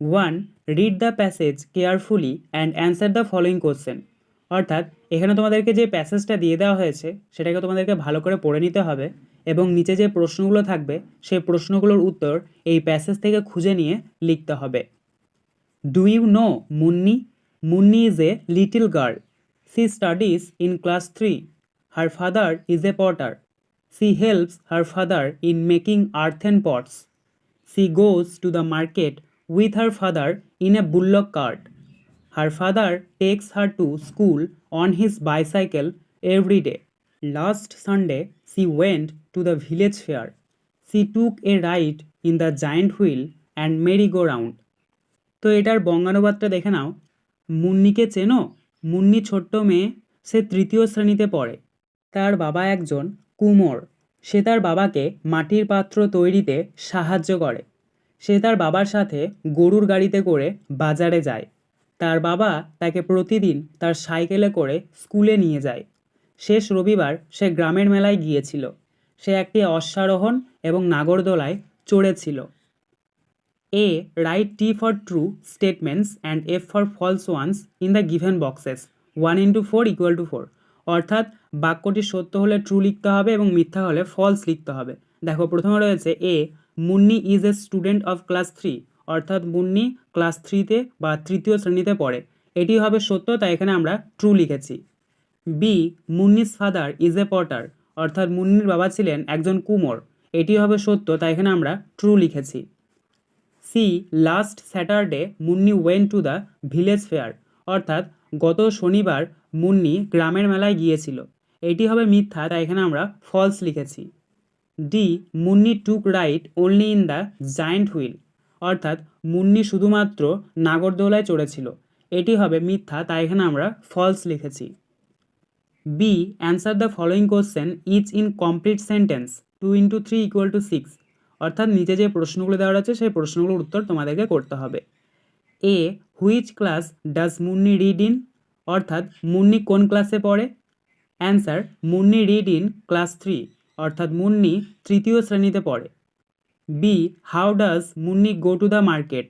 One read the passage carefully and answer the following question অর্থাৎ, এখানে তোমাদেরকে যে প্যাসেজটা দিয়ে দেওয়া হয়েছে, সেটাকে তোমাদেরকে ভালো করে পড়ে নিতে হবে এবং নিচে যে প্রশ্নগুলো থাকবে সেই প্রশ্নগুলোর উত্তর এই প্যাসেজ থেকে খুঁজে নিয়ে লিখতে হবে। Do you know Munni Munni is a little girl she studies in class three her father is a potter she helps her father in making earth earthen pots She goes to the market with her father in a bullock cart her father takes her to school on his bicycle every day last Sunday she went to the village fair she took a ride in the giant wheel and merry go round তো এটার বঙ্গানুবাদটা দেখে নাও। মুন্নিকে চেনো? মুন্নি ছোট্ট মেয়ে, সে তৃতীয় শ্রেণীতে পড়ে। তার বাবা একজন কুমোর। সে তার বাবাকে মাটির পাত্র তৈরিতে সাহায্য করে। সে তার বাবার সাথে গরুর গাড়িতে করে বাজারে যায়। তার বাবা তাকে প্রতিদিন তার সাইকেলে করে স্কুলে নিয়ে যায়। শেষ রবিবার সে গ্রামের মেলায় গিয়েছিল। সে একটি অশ্বারোহণ এবং নাগরদোলায় চড়েছিল। A write T for true statements and F for false ones in the given boxes. One into four equal to four. অর্থাৎ বাক্যটি সত্য হলে ট্রু লিখতে হবে এবং মিথ্যা হলে ফলস লিখতে হবে। দেখো, প্রথমে রয়েছে a Munni is a student of class three অর্থাৎ মুন্নি ক্লাস থ্রিতে বা তৃতীয় শ্রেণীতে পড়ে। এটি হবে সত্য, তাই এখানে আমরা ট্রু লিখেছি। B Munni's father is a potter অর্থাৎ মুন্নির বাবা ছিলেন একজন কুমোর। এটি হবে সত্য, তাই এখানে আমরা ট্রু লিখেছি। C last Saturday Munni went to the village fair অর্থাৎ গত শনিবার মুন্নি গ্রামের মেলায় গিয়েছিল। এটি হবে মিথ্যা, তাই এখানে আমরা ফলস লিখেছি। D Munni took ride only in the giant wheel অর্থাৎ মুন্নি শুধুমাত্র নাগরদোলায় চড়েছিল। এটি হবে মিথ্যা, তাই এখানে আমরা ফলস লিখেছি। B answer the following question each in complete sentence two into three equal to six অর্থাৎ নিচে যে প্রশ্নগুলো দেওয়া আছে, সেই প্রশ্নগুলোর উত্তর তোমাদেরকে করতে হবে। A which class does Munni read in অর্থাৎ মুন্নি কোন ক্লাসে পড়ে? Answer Munni read in class three অর্থাৎ মুন্নি তৃতীয় শ্রেণীতে পড়ে। B how does Munni go to the market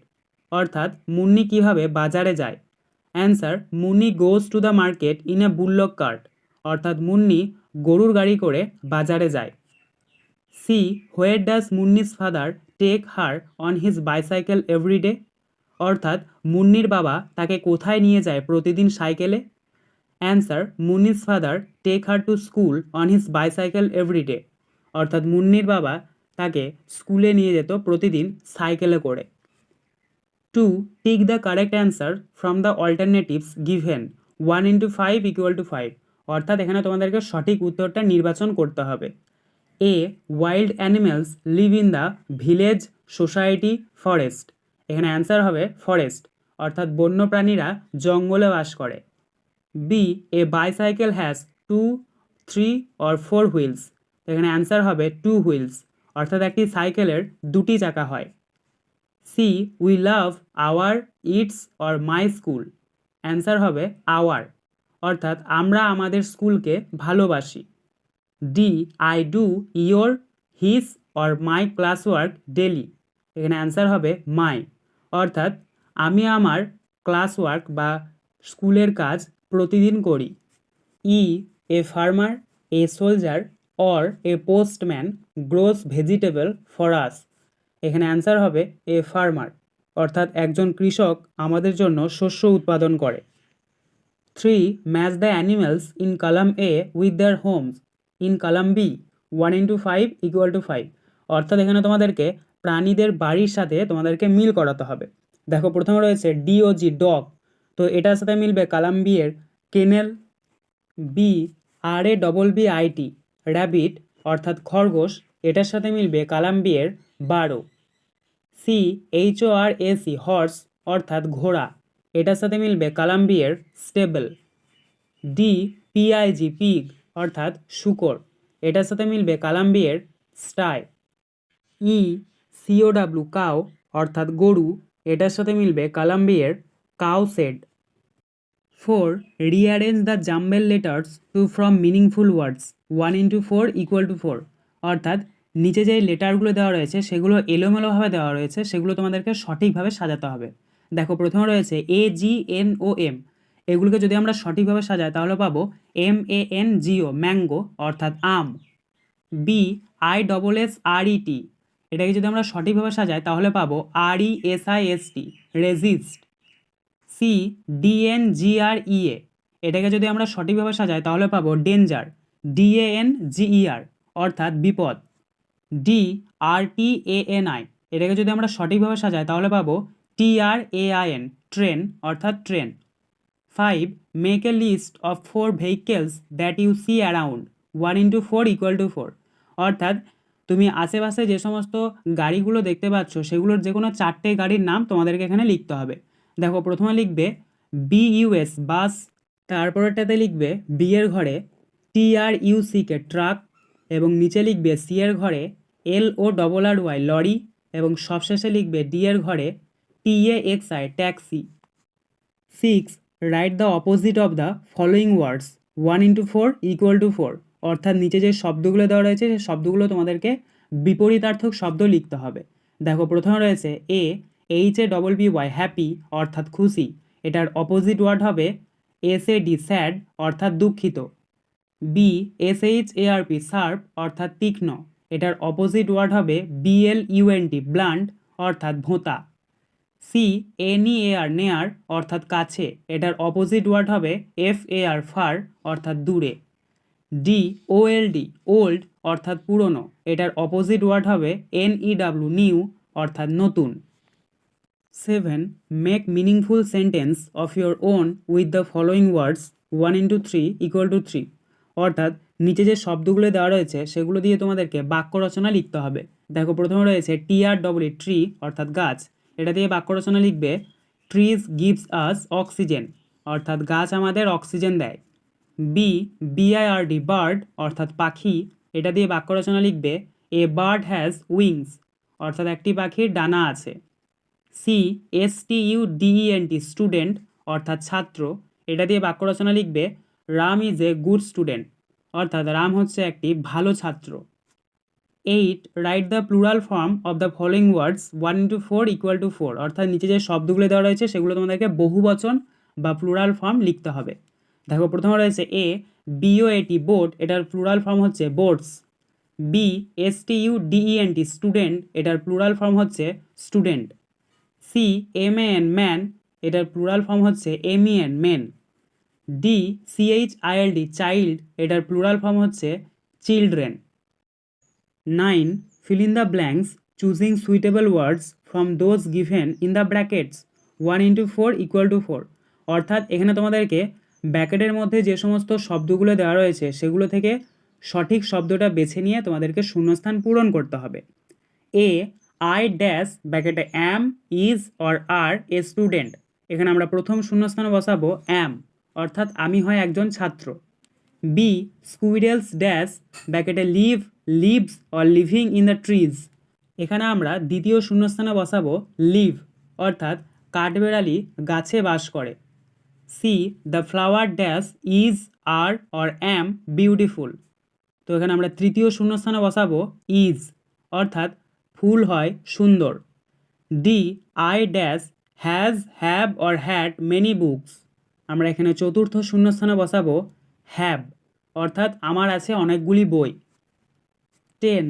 অর্থাৎ মুন্নি কীভাবে বাজারে যায়? Answer Munni goes to the market in a bullock cart অর্থাৎ মুন্নি গরুর গাড়ি করে বাজারে যায়। C where does Munni's father take her on his bicycle everyday অর্থাৎ মুন্নির বাবা তাকে কোথায় নিয়ে যায় প্রতিদিন সাইকেলে? Answer Munni's father take her to school on his bicycle everyday অর্থাৎ মুন্নির বাবা তাকে স্কুলে নিয়ে যেত প্রতিদিন সাইকেলে করে। To tick the correct answer from the alternatives given one into five equal to five অর্থাৎ এখানে তোমাদেরকে সঠিক উত্তরটা নির্বাচন করতে হবে। A wild animals live in the village society forest এখানে অ্যান্সার হবে ফরেস্ট অর্থাৎ বন্যপ্রাণীরা জঙ্গলে বাস করে। B a bicycle has two three or four wheels এখানে অ্যান্সার হবে টু হুইলস অর্থাৎ একটি সাইকেলের দুটি চাকা হয়। C we love our its or my school answer হবে আওয়ার অর্থাৎ আমরা আমাদের স্কুলকে ভালোবাসি। D I do your his or my class work daily এখানে অ্যান্সার হবে মাই অর্থাৎ আমি আমার ক্লাস ওয়ার্ক বা স্কুলের কাজ প্রতিদিন করি। E a farmer a soldier or a postman grows vegetable for us এখানে অ্যান্সার হবে এ ফার্মার অর্থাৎ একজন কৃষক আমাদের জন্য শস্য উৎপাদন করে। Three match the animals in column A with their homes in column B one into five equal to five অর্থাৎ এখানে তোমাদেরকে প্রাণীদের বাড়ির সাথে তোমাদেরকে মিল করাতে হবে। দেখো, প্রথমে রয়েছে ডিওজি ডগ তো এটার সাথে মিলবে কালাম বি এর kennel B R A double B I T rabbit অর্থাৎ খরগোশ, এটার সাথে মিলবে কালাম বি এর burrow C H O R A C horse অর্থাৎ ঘোড়া, এটার সাথে মিলবে কালাম্বিয়ের stable D P I G pig অর্থাৎ শুকর, এটার সাথে মিলবে কালাম্বিয়ের স্টাই ই সিওডাব্লু কাউ অর্থাৎ গরু, এটার সাথে মিলবে কালাম্বিয়ের cow shed four rearrange the jumbled letters to from meaningful words one into four equal to four অর্থাৎ, নিচে যে লেটারগুলো দেওয়া রয়েছে, সেগুলো এলোমেলোভাবে দেওয়া রয়েছে, সেগুলো তোমাদেরকে সঠিকভাবে সাজাতে হবে। দেখো, প্রথমে রয়েছে এ জি এন ও এম এগুলোকে যদি আমরা সঠিকভাবে সাজাই, তাহলে পাবো M A N G O mango অর্থাৎ আম। B I double S R E T এটাকে যদি আমরা সঠিকভাবে সাজাই, তাহলে পাবো R E S I S T resist C, D, N, G, R, E, A. এটাকে যদি আমরা সঠিকভাবে সাজাই, তাহলে পাবো danger. D A N G E R অর্থাৎ বিপদ। D R T A N I এটাকে যদি আমরা সঠিকভাবে সাজাই, তাহলে পাবো T R A I N train, অর্থাৎ train. Five make a list of four vehicles that you see around one into four equal to four অর্থাৎ তুমি আশেপাশে যে সমস্ত গাড়িগুলো দেখতে পাচ্ছ, সেগুলোর যে কোনো চারটে গাড়ির নাম তোমাদেরকে এখানে লিখতে হবে। দেখো, প্রথমে লিখবে বিইউএস বাস, তারপরেরটাতে লিখবে বি এর ঘরে টি আর ইউসিকে ট্রাক, এবং নিচে লিখবে সি এর ঘরে L O double R Y lorry, এবং সবশেষে লিখবে ডি এর ঘরে T A X I taxi. Six write the opposite of the following words one into four equal to four অর্থাৎ নিচে যে শব্দগুলো দেওয়া রয়েছে সেই শব্দগুলো তোমাদেরকে বিপরীতার্থক শব্দ লিখতে হবে। দেখো, প্রথমে রয়েছে A H A double B Y happy অর্থাৎ খুশি। এটার অপোজিট ওয়ার্ড হবে এস এ ডি স্যাড অর্থাৎ দুঃখিত। B S H A R P sharp অর্থাৎ তীক্ষ্ণ। এটার অপোজিট ওয়ার্ড হবে B L U N T blunt অর্থাৎ ভোঁতা। সি এন ই এ আর নেয়ার অর্থাৎ কাছে। এটার অপোজিট ওয়ার্ড হবে এফ এ আর ফার অর্থাৎ দূরে। D O L D old অর্থাৎ পুরনো। এটার অপোজিট ওয়ার্ড হবে এন ই ডাব্লু নিউ অর্থাৎ নতুন। Seven make meaningful sentence of your own with the following words one into three equal to three অর্থাৎ, নিচে যে শব্দগুলো দেওয়া রয়েছে, সেগুলো দিয়ে তোমাদেরকে বাক্য রচনা লিখতে হবে। দেখো, প্রথমে রয়েছে টি আর ডবল ট্রি অর্থাৎ গাছ। এটা দিয়ে বাক্য রচনা লিখবে ট্রিজ গিভস আস অক্সিজেন অর্থাৎ গাছ আমাদের অক্সিজেন দেয়। বি বিআইআরডি বার্ড অর্থাৎ পাখি। এটা দিয়ে বাক্য রচনা লিখবে এ বার্ড হ্যাজ উইংস অর্থাৎ একটি পাখির ডানা আছে। C S T U D E N T student অর্থাৎ ছাত্র, এটা দিয়ে বাক্য রচনা লিখবে, Ram is a good student অর্থাৎ রাম হচ্ছে একটি ভালো ছাত্র। Eight write the plural form of the following words one into four equal to four অর্থাৎ নিচে যে শব্দগুলো দেওয়া রয়েছে, সেগুলো তোমাদেরকে বহুবচন বা প্লুরাল ফর্ম লিখতে হবে। দেখো, প্রথমে রয়েছে এ বিও এটি বোর্ড এটার প্লুরাল ফর্ম হচ্ছে boards B S T U D E N T student এটার প্লুরাল ফর্ম হচ্ছে student C M A N man এটার প্লুরাল ফর্ম হচ্ছে M E N men D C H I L D child এটার plural form হচ্ছে children nine fill in the blanks, choosing suitable words from those given in the brackets. One into four equal to four অর্থাৎ এখানে তোমাদেরকে ব্র্যাকেটের মধ্যে যে সমস্ত শব্দগুলো দেওয়া রয়েছে, সেগুলো থেকে সঠিক শব্দটা বেছে নিয়ে তোমাদেরকে শূন্যস্থান পূরণ করতে হবে। এ আই ড্যাশ ব্র্যাকেটে am is or are a student এখানে আমরা প্রথম শূন্যস্থানে বসাবো অ্যাম অর্থাৎ আমি হয় একজন ছাত্র। B squirrels dash ব্যাকেটে live lives or living in the trees এখানে আমরা দ্বিতীয় শূন্যস্থানে বসাবো লিভ অর্থাৎ কাঠবেড়ালি গাছে বাস করে। C the flower dash is are or am beautiful তো এখানে আমরা তৃতীয় শূন্যস্থানে বসাবো ইজ অর্থাৎ ফুল হয়, সুন্দর। D I dash has have or had many books আমরা এখানে চতুর্থ শূন্যস্থানে বসাবো হ্যাভ অর্থাৎ আমার আছে অনেকগুলি বই। Ten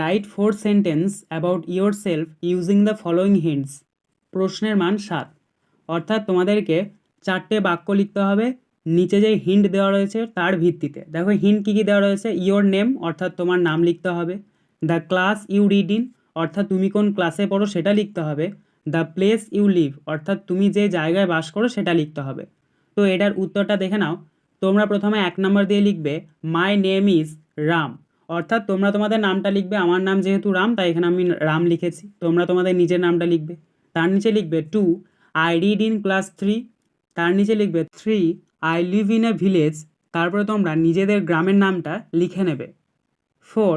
write four sentence about yourself using the following hints প্রশ্নের মান সাত। অর্থাৎ তোমাদেরকে চারটে বাক্য লিখতে হবে, নিচে যে হিন্ট দেওয়া রয়েছে তার ভিত্তিতে। দেখো হিন্ট কী কী দেওয়া রয়েছে? ইয়োর নেম অর্থাৎ তোমার নাম লিখতে হবে। The class you read in অর্থাৎ তুমি কোন ক্লাসে পড়ো সেটা লিখতে হবে। দ্য প্লেস ইউ লিভ অর্থাৎ তুমি যে জায়গায় বাস করো সেটা লিখতে হবে। তো এটার উত্তরটা দেখে নাও। তোমরা প্রথমে এক নম্বর দিয়ে লিখবে মাই নেম ইজ রাম অর্থাৎ তোমরা তোমাদের নামটা লিখবে, আমার নাম যেহেতু রাম তাই এখানে আমি রাম লিখেছি। তোমরা তোমাদের নিজের নামটা লিখবে। তার নিচে লিখবে two I read in class three তার নিচে লিখবে three I live in a village তারপরে তোমরা নিজেদের গ্রামের নামটা লিখে নেবে। Four